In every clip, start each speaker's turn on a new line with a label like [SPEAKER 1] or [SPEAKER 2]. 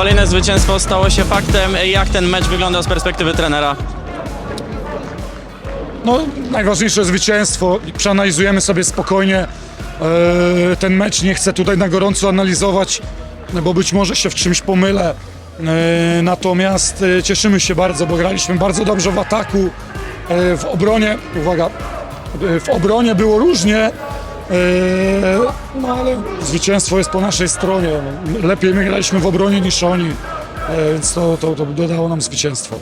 [SPEAKER 1] Kolejne zwycięstwo stało się faktem. Jak ten mecz wygląda z perspektywy trenera?
[SPEAKER 2] No, najważniejsze zwycięstwo. Przeanalizujemy sobie spokojnie e, ten mecz. Nie chcę tutaj na gorąco analizować, bo być może się w czymś pomylę. E, natomiast e, cieszymy się bardzo, bo graliśmy bardzo dobrze w ataku. E, w obronie, uwaga, e, w obronie było różnie. e, No ale zwycięstwo jest po naszej stronie. Lepiej my graliśmy w obronie niż oni, e, więc to, to, to dodało nam zwycięstwo.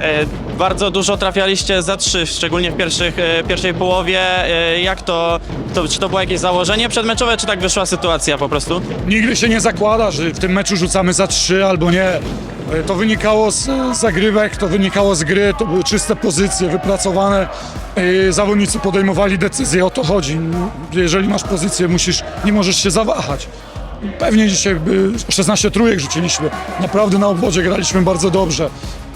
[SPEAKER 1] E, Bardzo dużo trafialiście za trzy, szczególnie w pierwszych, e, pierwszej połowie. E, Jak to, to, czy to było jakieś założenie przedmeczowe, czy tak wyszła sytuacja po prostu?
[SPEAKER 2] Nigdy się nie zakłada, że w tym meczu rzucamy za trzy albo nie. E, To wynikało z zagrywek, to wynikało z gry, to były czyste pozycje wypracowane. E, Zawodnicy podejmowali decyzje, o to chodzi. Jeżeli masz pozycję, musisz, nie możesz się zawahać. Pewnie dzisiaj by 16 trójek rzuciliśmy. Naprawdę na obwodzie graliśmy bardzo dobrze.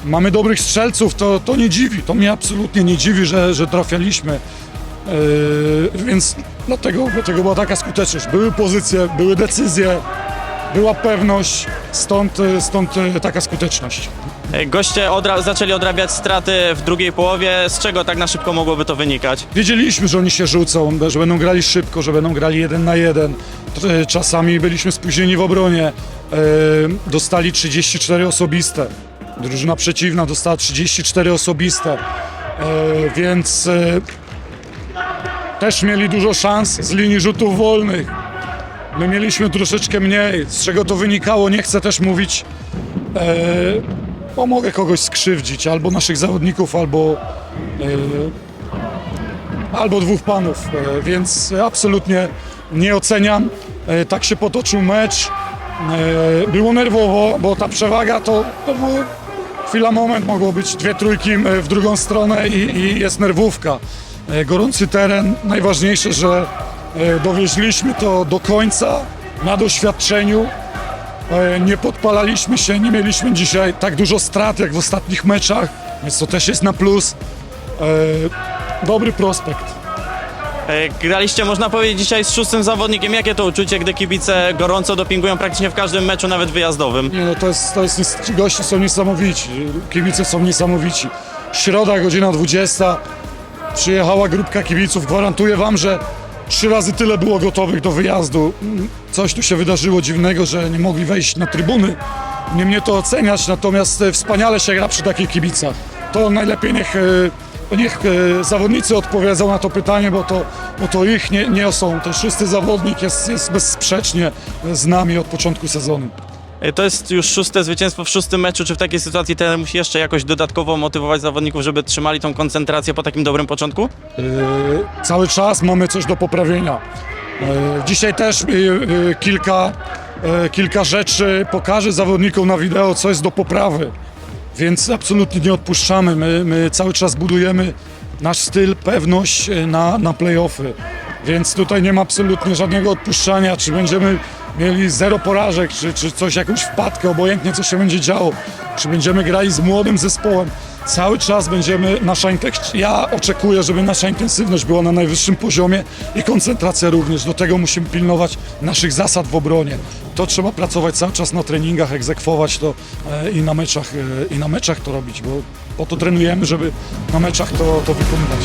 [SPEAKER 2] Mamy dobrych strzelców, to, to nie dziwi. To mnie absolutnie nie dziwi, że, że trafialiśmy. Yy, więc dlatego, dlatego była taka skuteczność. Były pozycje, były decyzje, była pewność, stąd, stąd y, taka skuteczność.
[SPEAKER 1] E, Goście odra- zaczęli odrabiać straty w drugiej połowie. Z czego tak na szybko mogłoby to wynikać?
[SPEAKER 2] Wiedzieliśmy, że oni się rzucą, że będą grali szybko, że będą grali jeden na jeden. T- Czasami byliśmy spóźnieni w obronie. Yy, Dostali 34 osobiste. Drużyna przeciwna dostała 34 osobiste. Więc też mieli dużo szans z linii rzutów wolnych. My mieliśmy troszeczkę mniej. Z czego to wynikało, nie chcę też mówić, e, bo mogę kogoś skrzywdzić, albo naszych zawodników, albo, e, albo dwóch panów, e, więc absolutnie nie oceniam. E, tak się potoczył mecz. E, było nerwowo, bo ta przewaga to, to było chwila, moment, mogło być dwie trójki e, w drugą stronę i, i jest nerwówka. E, Gorący teren, najważniejsze, że e, dowieźliśmy to do końca na doświadczeniu. E, Nie podpalaliśmy się, nie mieliśmy dzisiaj tak dużo strat jak w ostatnich meczach, więc to też jest na plus. Dobry prospekt.
[SPEAKER 1] Graliście, można powiedzieć, dzisiaj z szóstym zawodnikiem. Jakie to uczucie, gdy kibice gorąco dopingują praktycznie w każdym meczu, nawet wyjazdowym?
[SPEAKER 2] Nie, no to jest, to jest, ci goście są niesamowici, kibice są niesamowici. Środa, godzina 20, przyjechała grupka kibiców, gwarantuję wam, że trzy razy tyle było gotowych do wyjazdu. Mm, Coś tu się wydarzyło dziwnego, że nie mogli wejść na trybuny. Nie mnie to oceniać, natomiast e, wspaniale się gra przy takich kibicach. To najlepiej niech, e, niech e, zawodnicy odpowiedzą na to pytanie, bo to, bo to ich nie, nie są. Ten szósty zawodnik jest, jest bezsprzecznie z nami od początku sezonu.
[SPEAKER 1] E, To jest już szóste zwycięstwo w szóstym meczu. Czy w takiej sytuacji trener musi jeszcze jakoś dodatkowo motywować zawodników, żeby trzymali tą koncentrację po takim dobrym początku?
[SPEAKER 2] E, cały czas mamy coś do poprawienia. E, Dzisiaj też e, e, kilka, e, kilka rzeczy pokażę zawodnikom na wideo, co jest do poprawy. Więc absolutnie nie odpuszczamy. My, my cały czas budujemy nasz styl, pewność na, na playoffy. Więc tutaj nie ma absolutnie żadnego odpuszczania, czy będziemy mieli zero porażek, czy, czy coś, jakąś wpadkę, obojętnie co się będzie działo, czy będziemy grali z młodym zespołem. Cały czas będziemy, nasza ja oczekuję, żeby nasza intensywność była na najwyższym poziomie i koncentracja również. Do tego musimy pilnować naszych zasad w obronie. To trzeba pracować cały czas na treningach, egzekwować to e, i na meczach, e, i na meczach to robić, bo po to trenujemy, żeby na meczach to, to wykonywać.